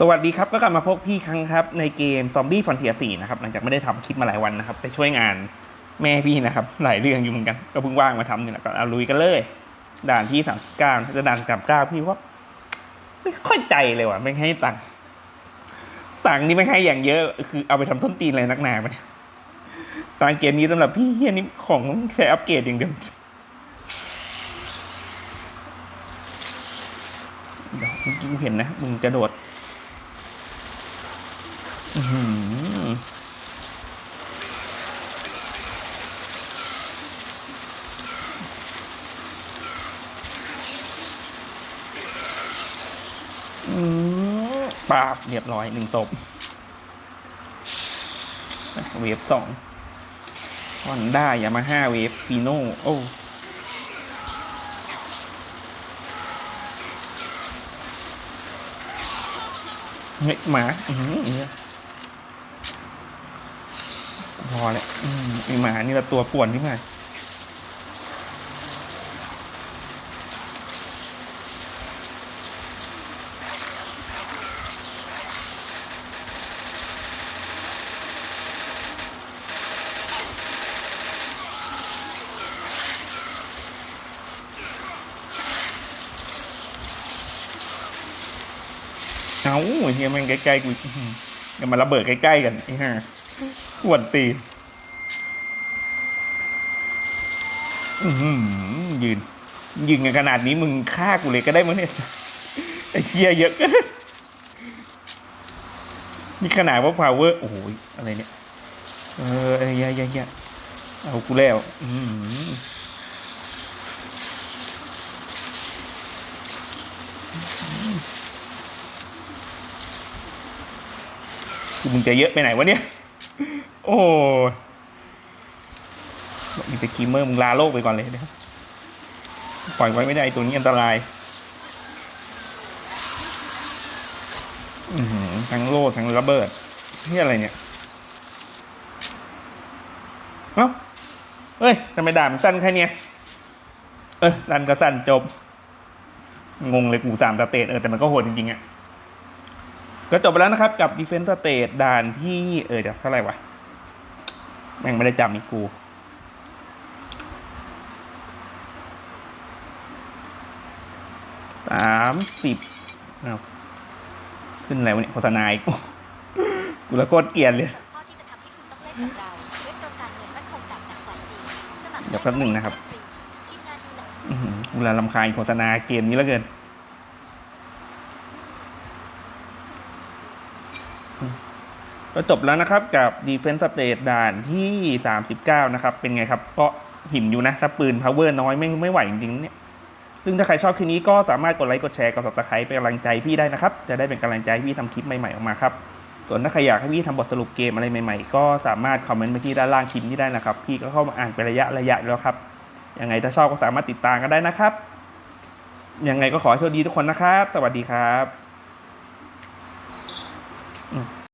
สวัสดีครับก็กลับมาพบพี่ครั้งครับในเกมซอมบี้ฟอนเทียสี่นะครับหลังจากไม่ได้ทำคลิปมาหลายวันนะครับ ไปช่วยงานแม่พี่นะครับ หลายเรื่องอยู่เหมือนกัน ก็เพิ่งว่างมาทำนี่แหละก็เอาลุยกันเลย ด่านที่สามสิบเก้าจะด่านกับเก้าพี่ว่า ไม่ค่อยใจเลยว่ะไม่ให้ตังค์ตังค์นี่ไม่ให้อย่างเยอะ คือเอาไปทำต้นตีนอะไรนักหนาไปเนี่ยตังค์เกมนี้สำหรับพี่เฮียนี่ของแค่อัปเกรดอย่างเดียวเดี๋ยวมื่อกี้กูเห็นนะมึงจะโดด ปาบเรียบร้อยหนึ่งตบเวฟสองฮอนด้ายามาฮ่าเวฟฟีโน่โอ้เฮ้ยหมาอือ พอแล้วอืมไอหมานี่ละตัวป่วนที่ไหนเอาเฮียแมันใกล้ๆกูอื้อหืออย่ามาระเบิดใกล้ๆกันไอ้ห่า ปวดตีนยืน ยืนกันขนาดนี้มึงฆ่ากูเลยก็ได้มั้งเนี่ยไอเชียเยอะกินนี่ขนาดว่า power โอ้โหอะไรเนี่ย เออไอ้ยายายาเอากูแล้ว อืมึงจะเยอะไปไหนวะเนี่ย โอ้ยบอกมีสกีมเมอร์มึงลาโลกไปก่อนเลยนะครับปล่อยไว้ไม่ได้ตัวนี้อันตรายทั้งโล่ทั้งระเบิดนี่อะไรเนี่ยเอ้าเฮ้ยทำไมด่ามันสั้นแค่เนี้ยเออสั้นก็สั้นจบ งงเลยกูสามสเตจเออแต่มันก็โหดจริงๆอะ ก็จบไปแล้วนะครับกับ Defense State ด่านที่เออเดี๋ยวเท่าไหร่วะ แม่งไม่ได้จำอีกกู สามสิบเอาขึ้นอะไรวะเนี่ยโฆษณาอีกกูละโคตรเกลียดเลยข้อที่จะทำให้คุณต้องเล่นกับเราเว็บตรงการเงินมั่นคงต่างดังจากจีนสมัครเดี๋ยวแป๊บหนึ่งนะครับ ทีมงานดูแล อื้อหือเวลาลำคาญโฆษณาเกมนี้แล้วเกินอืม ก็จบแล้วนะครับกับ Defense State ด่านที่ 39 นะครับ เป็นไงครับ ก็หินอยู่นะ ถ้าปืน power น้อยไม่ไม่ไหวจริงๆเนี่ย ซึ่งถ้าใครชอบคลิปนี้ก็สามารถกดไลค์กดแชร์กด subscribe เป็นกำลังใจพี่ได้นะครับ จะได้เป็นกำลังใจให้พี่ทำคลิปใหม่ๆออกมาครับ ส่วนถ้าใครอยากให้พี่ทำบทสรุปเกมอะไรใหม่ๆ ก็สามารถคอมเมนต์มาที่ด้านล่างคลิปนี้ได้นะครับ พี่ก็เข้ามาอ่านเป็นระยะระยะแล้วครับ ยังไงถ้าชอบก็สามารถติดตามกันได้นะครับ ยังไงก็ขอโชคดีทุกคนนะครับ สวัสดีครับ อืม